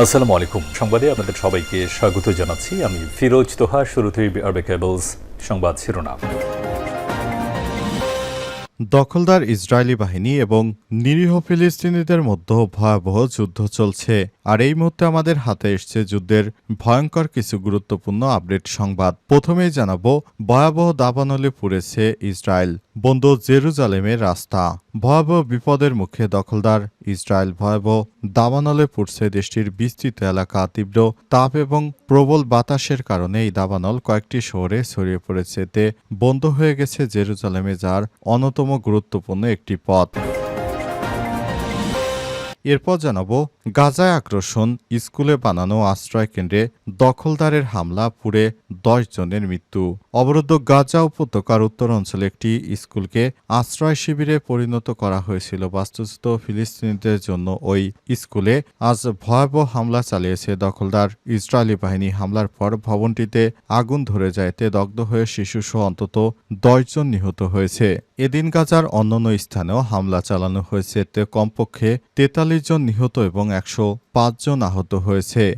আসসালামু আলাইকুম। সংবাদে আপনাদের সবাইকে স্বাগত জানাচ্ছি। আমি ফিরোজ তোহা, শুরুতেই আরবে কেবলস সংবাদ শিরোনাম। দখলদার ইসরায়েলি বাহিনী এবং নিরীহ ফিলিস্তিনিদের মধ্যে ভয়াবহ যুদ্ধ চলছে। আর এই মুহূর্তে আমাদের হাতে এসছে যুদ্ধের ভয়ঙ্কর কিছু গুরুত্বপূর্ণ আপডেট সংবাদ। প্রথমেই জানাব, ভয়াবহ দাবানলে পুড়েছে ইসরায়েল বন্ধ জেরুজালেমের রাস্তা। ভয়াবহ বিপদের মুখে দখলদার ইসরায়েল ভয়াবহ দাবানলে পুড়ছে দেশটির বিস্তৃত এলাকা, তীব্র তাপ এবং প্রবল বাতাসের কারণে এই দাবানল কয়েকটি শহরে ছড়িয়ে পড়েছে। এতে বন্ধ হয়ে গেছে জেরুজালেমে যার অন্যতম গুরুত্বপূর্ণ একটি পথ। এরপর জানাব, গাজায় আক্রোশন স্কুলে বানানো আশ্রয় কেন্দ্রে দখলদারের হামলা, পুড়ে দশ জনের মৃত্যু। অবরুদ্ধ গাজা উপত্যকার উত্তর অঞ্চলে একটি স্কুলকে আশ্রয় শিবিরে পরিণত করা হয়েছিল। বাস্তুচ্যুত ফিলিস্তিনিদের জন্য ওই স্কুলে আজ ভয়াবহ হামলা চালিয়েছে দখলদার ইসরায়েলি বাহিনী। হামলার পর ভবনটিতে আগুন ধরে যায় এতে দগ্ধ হয়ে শিশুসহ অন্তত দশজন নিহত হয়েছে। এদিন গাজার অন্যান্য স্থানেও হামলা চালানো হয়েছে। এতে কমপক্ষে তেতাল্লিশ জন নিহত এবং একশো জন আহত হয়েছে।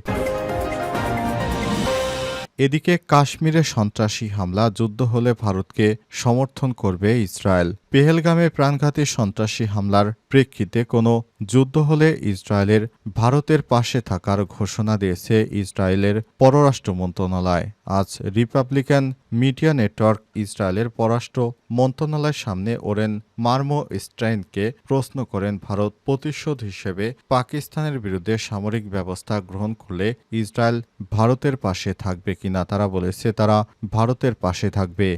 এদিকে কাশ্মীরে সন্ত্রাসী হামলা যুদ্ধ হলে ভারতকে সমর্থন করবে ইসরায়েল। পেহেলগামে প্রাণঘাতী সন্ত্রাসী হামলার প্রেক্ষিতে কোনো যুদ্ধ হলে ইসরায়েলের ভারতের পাশে থাকার ঘোষণা দিয়েছে ইসরায়েলের পররাষ্ট্র মন্ত্রণালয়। আজ রিপাবলিকান মিডিয়া নেটওয়ার্ক ইসরায়েলের পররাষ্ট্র মন্ত্রণালয়ের সামনে ওরেন মার্মো স্ট্রাইনকে প্রশ্ন করেন ভারত প্রতিশোধ হিসেবে পাকিস্তানের বিরুদ্ধে সামরিক ব্যবস্থা গ্রহণ করলে ইসরায়েল ভারতের পাশে থাকবে কিনা তারা বলেছে তারা ভারতের পাশে থাকবে।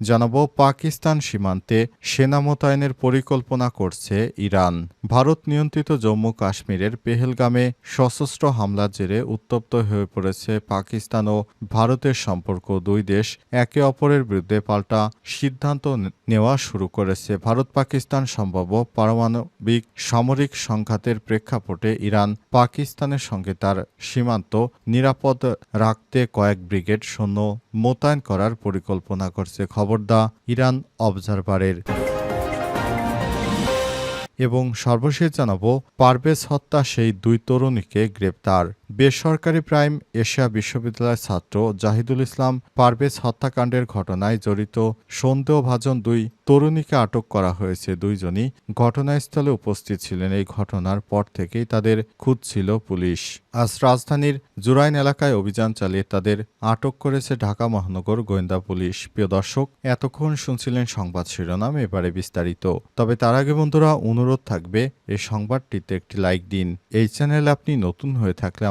জানাব পাকিস্তান সীমান্তে সেনা মোতায়েনের পরিকল্পনা করছে ইরান। ভারত নিয়ন্ত্রিত জম্মু কাশ্মীরের পেহেলগামে সশস্ত্র হামলার জেরে উত্তপ্ত হয়ে পড়েছে পাকিস্তান ও ভারতের সম্পর্ক। দুই দেশ একে অপরের বিরুদ্ধে পাল্টা সিদ্ধান্ত নেওয়া শুরু করেছে। ভারত পাকিস্তান সম্ভাব্য পারমাণবিক সামরিক সংঘাতের প্রেক্ষাপটে ইরান পাকিস্তানের সঙ্গে তার সীমান্ত নিরাপদ রাখতে কয়েক ব্রিগেড সৈন্য মোতায়েন করার পরিকল্পনা করছে। খবর দা ইরান অবজারভারের। এবং সর্বশেষ জানাব পারভেজ হত্যা সেই দুই তরুণীকে গ্রেপ্তার। বেসরকারি প্রাইম এশিয়া বিশ্ববিদ্যালয়ের ছাত্র জাহিদুল ইসলাম পারভেজ হত্যাকাণ্ডের ঘটনায় জড়িত সন্দেহভাজন দুই তরুণীকে আটক করা হয়েছে। দুইজনই ঘটনাস্থলে উপস্থিত ছিলেন। এই ঘটনার পর থেকেই তাদের খুঁজছিল পুলিশ। আজ রাজধানীর জুরাইন এলাকায় অভিযান চালিয়ে তাদের আটক করেছে ঢাকা মহানগর গোয়েন্দা পুলিশ। প্রিয় দর্শক, এতক্ষণ শুনছিলেন সংবাদ শিরোনাম, এবারে বিস্তারিত। তবে তার আগে বন্ধুরা, অনুরোধ থাকবে, এই সংবাদটিতে একটি লাইক দিন। এই চ্যানেলে আপনি নতুন হয়ে থাকলে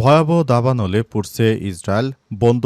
ভয়াবহ দাবানলে পড়ছে ইসরায়েল, বন্ধ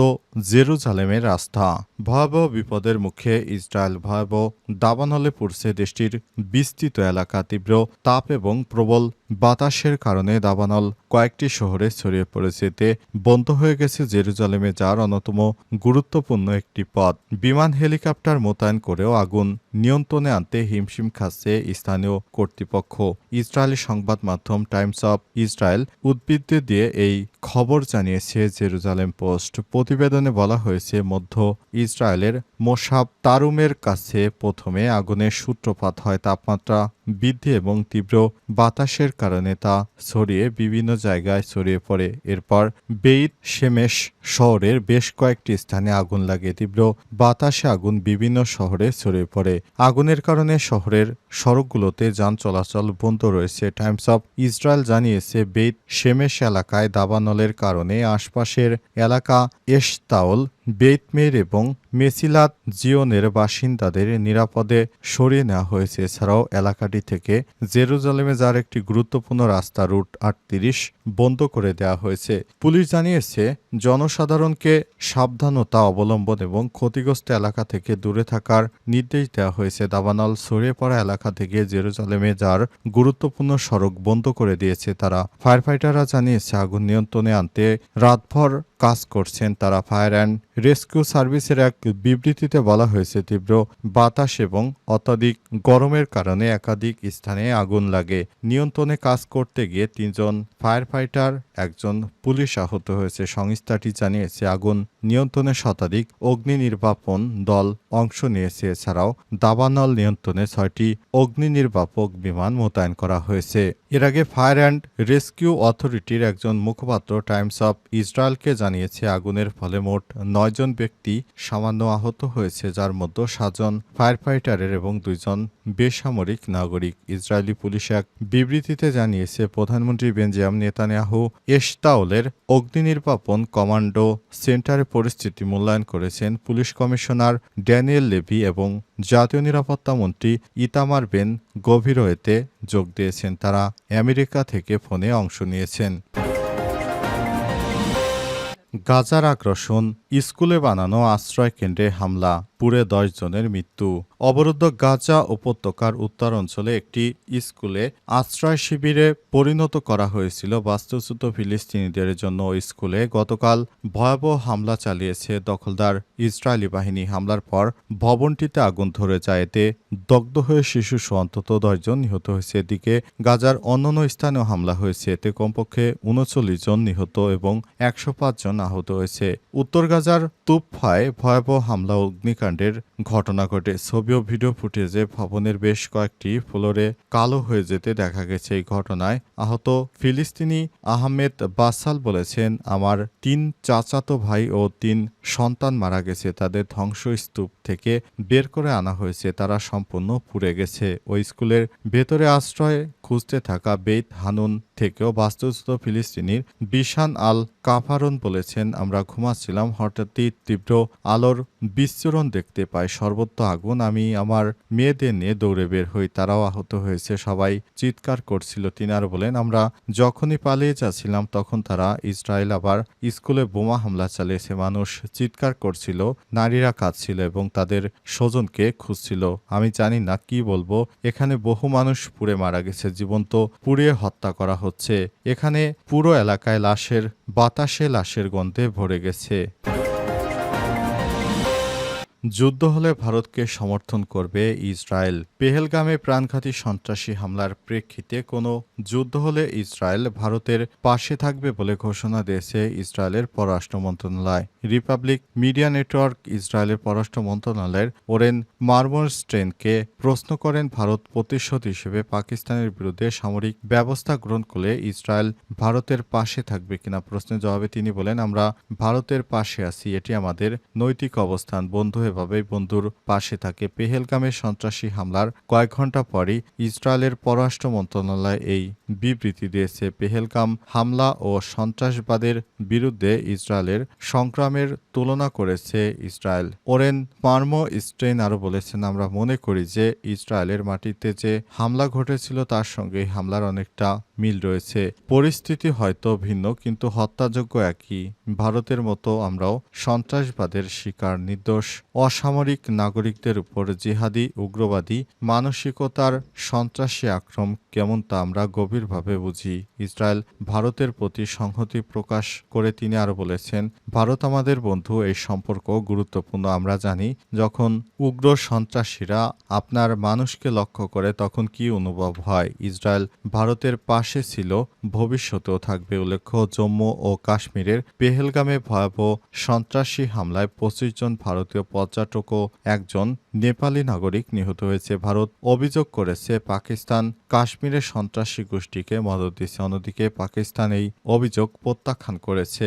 জেরুজালেমের রাস্তা। ভয়াবহ বিপদের মুখে ইসরায়েল ভয়াবহ দাবানলে পড়ছে দেশটির বিস্তৃত এলাকা, তীব্র তাপ এবং প্রবল বাতাসের কারণে দাবানল কয়েকটি শহরে ছড়িয়ে পড়েছে। এতে বন্ধ হয়ে গেছে জেরুজালেমে যার অন্যতম গুরুত্বপূর্ণ একটি পথ। বিমান হেলিকপ্টার মোতায়েন করেও আগুন নিয়ন্ত্রণে আনতে হিমশিম খাচ্ছে স্থানীয় কর্তৃপক্ষ। ইসরায়েলি সংবাদ মাধ্যম টাইমস অব ইসরায়েল উদ্ভিদে দিয়ে এই খবর জানিয়েছে জেরুজালেম পোস্ট। প্রতিবেদনে বলা হয়েছে, মধ্য ইসরায়েলের মোসাব তারুমের কাছে প্রথমে আগুনের সূত্রপাত হয়, তাপমাত্রা বৃদ্ধি এবং তীব্র বাতাসের কারণে তা ছড়িয়ে বিভিন্ন জায়গায় ছড়িয়ে পড়ে। এরপর বেইত শেমেশ শহরের বেশ কয়েকটি স্থানে আগুন লাগে। তীব্র বাতাসে আগুন বিভিন্ন শহরে ছড়িয়ে পড়ে। আগুনের কারণে শহরের সড়কগুলোতে যান চলাচল বন্ধ রয়েছে। টাইমস অব ইসরায়েল জানিয়েছে, বেইত শেমেশ এলাকায় দাবানলের কারণে আশপাশের এলাকা এশতাওল বেতমের এবং মেসিলাত জিওনের বাসিন্দাদের নিরাপদে সরিয়ে নেওয়া হয়েছে। এছাড়াও এলাকাটি থেকে জেরুজালেমে যার একটি গুরুত্বপূর্ণ রাস্তা রুট আটত্রিশ বন্ধ করে দেওয়া হয়েছে। পুলিশ জানিয়েছে, জনসাধারণকে সাবধানতা অবলম্বন এবং ক্ষতিগ্রস্ত এলাকা থেকে দূরে থাকার নির্দেশ দেওয়া হয়েছে। দাবানল ছড়িয়ে পড়া এলাকা থেকে জেরুজালেমে, যার গুরুত্বপূর্ণ সড়ক বন্ধ করে দিয়েছে তারা। ফায়ার ফাইটাররা জানিয়েছে, আগুন নিয়ন্ত্রণে আনতে রাতভর কাজ করছেন তারা। ফায়ার অ্যান্ড রেস্কিউ সার্ভিসের এক বিবৃতিতে বলা হয়েছে, তীব্র বাতাস এবং অত্যাধিক গরমের কারণে একাধিক স্থানে আগুন লাগে। নিয়ন্ত্রণে কাজ করতে গিয়ে তিনজন ফায়ার ফাইটার একজন পুলিশ আহত হয়েছে। সংস্থাটি জানিয়েছে, আগুন নিয়ন্ত্রণে শতাধিক অগ্নি নির্বাপন দল অংশ নিয়েছে। এছাড়াও দাবানল নিয়ন্ত্রণে ছয়টি অগ্নি নির্বাপক বিমান মোতায়েন করা হয়েছে। এর আগে ফায়ার অ্যান্ড রেস্কিউ অথরিটির একজন মুখপাত্র টাইমস অফ ইসরায়েলকে জানিয়েছে, আগুনের ফলে মোট নয়জন ব্যক্তি সামান্য আহত হয়েছে, যার মধ্যে সাতজন ফায়ার ফাইটারের এবং দুইজন বেসামরিক নাগরিক। ইসরায়েলি পুলিশ এক বিবৃতিতে জানিয়েছে, প্রধানমন্ত্রী বেঞ্জিয়াম নেতানিয়াহু এশতাওলের অগ্নি নির্বাপন কমান্ডো সেন্টারে পরিস্থিতি মূল্যায়ন করেছেন পুলিশ কমিশনার ড্যানিয়েল লেভি এবং জাতীয় নিরাপত্তা মন্ত্রী ইতামার বেন গভীরয়েতে যোগ দিয়েছেন তারা। আমেরিকা থেকে ফোনে অংশ নিয়েছেন। গাজার আগ্রাসন, স্কুলে বানানো আশ্রয় কেন্দ্রে হামলা। পুরে দশ জনের মৃত্যু। অবরুদ্ধ গাজা উপত্যকার উত্তর অঞ্চলে একটি স্কুলে আশ্রয় শিবিরে পরিণত করা হয়েছিল বাস্তুচ্যুত ফিলিস্তিনিদের জন্য। স্কুলে গতকাল ভয়াবহ হামলা চালিয়েছে দখলদার ইসরায়েলি বাহিনী। হামলার পর ভবনটিতে আগুন ধরে যায়। এতে দগ্ধ হয়ে শিশু অন্তত দশজন নিহত হয়েছে। এদিকে গাজার অন্যান্য স্থানেও হামলা হয়েছে। এতে কমপক্ষে উনচল্লিশ জন নিহত এবং একশো পাঁচ জন আহত হয়েছে। উত্তর গাজার তুপফায় ভয়াবহ হামলা ও অগ্নিকাণ্ডের ঘটনা ঘটে। ছবি ও ভিডিও ফুটেজে ভবনের বেশ কয়েকটি ফ্লোরে কালো হয়ে যেতে দেখা গেছে এই ঘটনায়। আহত ফিলিস্তিনি আহমেদ বাসাল বলেছেন, আমার তিন চাচাতো ভাই ও তিন সন্তান মারা গেছে, তাদের ধ্বংসস্তূপ থেকে বের করে আনা হয়েছে, তারা সম্পূর্ণ পুড়ে গেছে। ওই স্কুলের ভেতরে আশ্রয় খুঁজতে থাকা বেত হানুন থেকেও বাস্তুচ্যুত ফিলিস্তিনির বিশান আল কাফারন বলেছেন, আমরা ঘুমাচ্ছিলাম, হঠাৎই তীব্র আলোর বিচ্ছুরণ দেখতে পাই। সর্বত্র আগুন, আমি আমার মেয়েদের নিয়ে দৌড়ে বের হই। তারাও আহত হয়েছে, সবাই চিৎকার করছিল। তিনি আরও বলেন, আমরা যখনই পালিয়ে যাচ্ছিলাম, তখন তারা ইসরায়েল আবার স্কুলে বোমা হামলা চালিয়েছে। মানুষ চিৎকার করছিল, নারীরা কাঁদছিল এবং তাদের স্বজনকে খুঁজছিল। আমি জানি না কি বলব, এখানে বহু মানুষ পুড়ে মারা গেছে, জীবন্ত পুড়িয়ে হত্যা করা হচ্ছে। এখানে পুরো এলাকায় লাশের, বাতাসে লাশের গন্ধে ভরে গেছে। যুদ্ধ হলে ভারতকে সমর্থন করবে ইসরায়েল। পেহেলগামে প্রাণঘাতী সন্ত্রাসী হামলার প্রেক্ষিতে কোনো যুদ্ধ হলে ইসরায়েল ভারতের পাশে থাকবে বলে ঘোষণা দিয়েছে ইসরায়েলের পররাষ্ট্র মন্ত্রণালয়। রিপাবলিক মিডিয়া নেটওয়ার্ক ইসরায়েলের পররাষ্ট্র মন্ত্রণালয়ের ওরেন মার্মোর স্ট্রেনকে প্রশ্ন করেন, ভারত প্রতিশোধ হিসেবে পাকিস্তানের বিরুদ্ধে সামরিক ব্যবস্থা গ্রহণ করলে ইসরায়েল ভারতের পাশে থাকবে কিনা? প্রশ্নের জবাবে তিনি বলেন, আমরা ভারতের পাশে আছি, এটি আমাদের নৈতিক অবস্থান, বন্ধু এভাবেই বন্ধুর পাশে থাকে। পেহেলগামের সন্ত্রাসী হামলার কয়েক ঘণ্টা পরই ইসরায়েলের পররাষ্ট্র মন্ত্রণালয় এই বিবৃতি দিয়েছে। পেহেলগাম হামলা ও সন্ত্রাসবাদের বিরুদ্ধে ইসরায়েলের সংগ্রামের তুলনা করেছে ইসরায়েল। ওরেন পার্মো স্ট্রেন আরও বলেছেন, আমরা মনে করি যে ইসরায়েলের মাটিতে যে হামলা ঘটেছিল তার সঙ্গে হামলার অনেকটা মিল রয়েছে। পরিস্থিতি হয়তো ভিন্ন, কিন্তু হত্যাযোগ্য একই। ভারতের মতো আমরাও সন্ত্রাসবাদের শিকার নির্দোষ অসামরিক নাগরিকদের উপর জিহাদি, উগ্রবাদী, মানসিকতার সন্ত্রাসী আক্রম কেমন তা আমরা গভীরভাবে বুঝি। ইসরায়েল ভারতের প্রতি সংহতি প্রকাশ করে তিনি আরও বলেছেন, ভারত আমাদের বন্ধু, এই সম্পর্ক গুরুত্বপূর্ণ। আমরা জানি, যখন উগ্র সন্ত্রাসীরা আপনার মানুষকে লক্ষ্য করে তখন কি অনুভব হয়। ইসরায়েল ভারতের পাশে ছিল, ভবিষ্যতেও থাকবে উল্লেখ্য। জম্মু ও কাশ্মীরের পেহেলগামে ভয়াবহ সন্ত্রাসী হামলায় পঁচিশ জন ভারতীয় পর্যটক একজন নেপালি নাগরিক নিহত হয়েছে। ভারত অভিযোগ করেছে পাকিস্তান কাশ্মীরের সন্ত্রাসী গোষ্ঠীকে মদত দিচ্ছে অন্যদিকে পাকিস্তান এই অভিযোগ প্রত্যাখ্যান করেছে।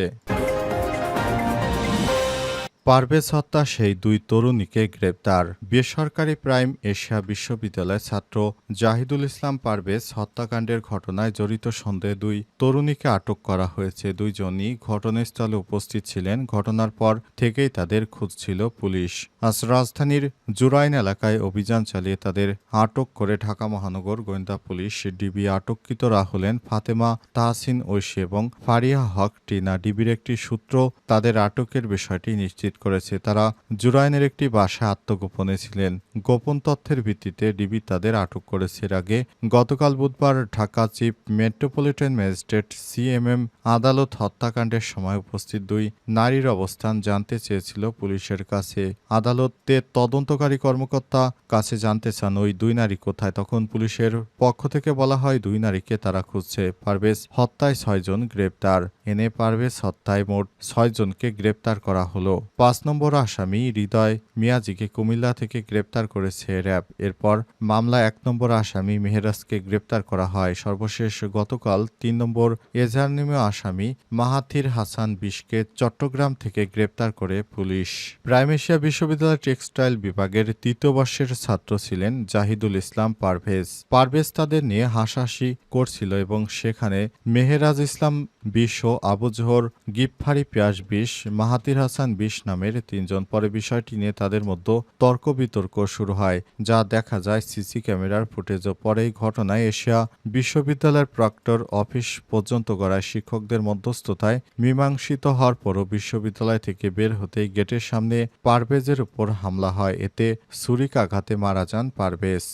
পারভেজ হত্যা সেই দুই তরুণীকে গ্রেপ্তার। বেসরকারি প্রাইম এশিয়া বিশ্ববিদ্যালয়ের ছাত্র জাহিদুল ইসলাম পারভেজ হত্যাকাণ্ডের ঘটনায় জড়িত সন্দেহে দুই তরুণীকে আটক করা হয়েছে। দুইজনই ঘটনাস্থলে উপস্থিত ছিলেন। ঘটনার পর থেকেই তাদের খুঁজছিল পুলিশ। আজ রাজধানীর জুরাইন এলাকায় অভিযান চালিয়ে তাদের আটক করে ঢাকা মহানগর গোয়েন্দা পুলিশ ডিবি আটককৃতরা হলেন ফাতেমা তাহসিন ঐশী এবং ফারিয়া হক। টিনা ডিবির একটি সূত্র তাদের আটকের বিষয়টি নিশ্চিত করেছে। তারা জুরাইনের একটি বাসায় আত্মগোপনে ছিলেন। গোপন তথ্যের ভিত্তিতে ডিবি তাদের আটক করেছে। এর আগে গতকাল বুধবার Dhaka chief metropolitan magistrate CMM আদালত হত্যাকাণ্ডের সময় উপস্থিত দুই নারীর অবস্থান জানতে চেয়েছিল পুলিশের কাছে। আদালতে তদন্তকারী কর্মকর্তা কাছে জানতে চান ওই দুই নারী কোথায়। তখন পুলিশের পক্ষ থেকে বলা হয়, দুই নারীকে তারা খুঁজছে। পারভেজ হত্যায় ছয়জন গ্রেপ্তার। এনে পারভেজ হত্যায় মোট ছয়জনকে গ্রেপ্তার করা হলো। পাঁচ নম্বর আসামি হৃদয় মিয়াজিকে কুমিল্লা থেকে গ্রেপ্তার করেছে র্যাব। এরপর মামলা এক নম্বর আসামি মেহেরাজকে গ্রেপ্তার করা হয়। সর্বশেষ গতকাল তিন নম্বর এজারনিমে আসামি মাহাথির হাসান বিশকে চট্টগ্রাম থেকে গ্রেপ্তার করে পুলিশ। প্রাইম এশিয়া বিশ্ববিদ্যালয় টেক্সটাইল বিভাগের তৃতীয় বর্ষের ছাত্র ছিলেন জাহিদুল ইসলাম পারভেজ। পারভেজ তাদের নিয়ে হাসাহাসি করছিল এবং সেখানে মেহেরাজ ইসলাম বিশ ও আবু জোহর গিফফারি পিয়াস বিশ মাহাতির হাসান বিশ নামের তিনজন। পরে বিষয়টি নিয়ে তাদের মধ্যে তর্ক বিতর্ক শুরু হয়, যা দেখা যায় সিসি ক্যামেরার ফুটেজও পরে ঘটনায় এশিয়া বিশ্ববিদ্যালয়ের প্রাক্টর অফিস পর্যন্ত গড়ায় শিক্ষকদের মধ্যস্থতায় মীমাংসিত হওয়ার পরও বিশ্ববিদ্যালয় থেকে বের হতেই গেটের সামনে পারভেজের উপর হামলা হয়। এতে ছুরিকাঘাতে মারা যান পারভেজ।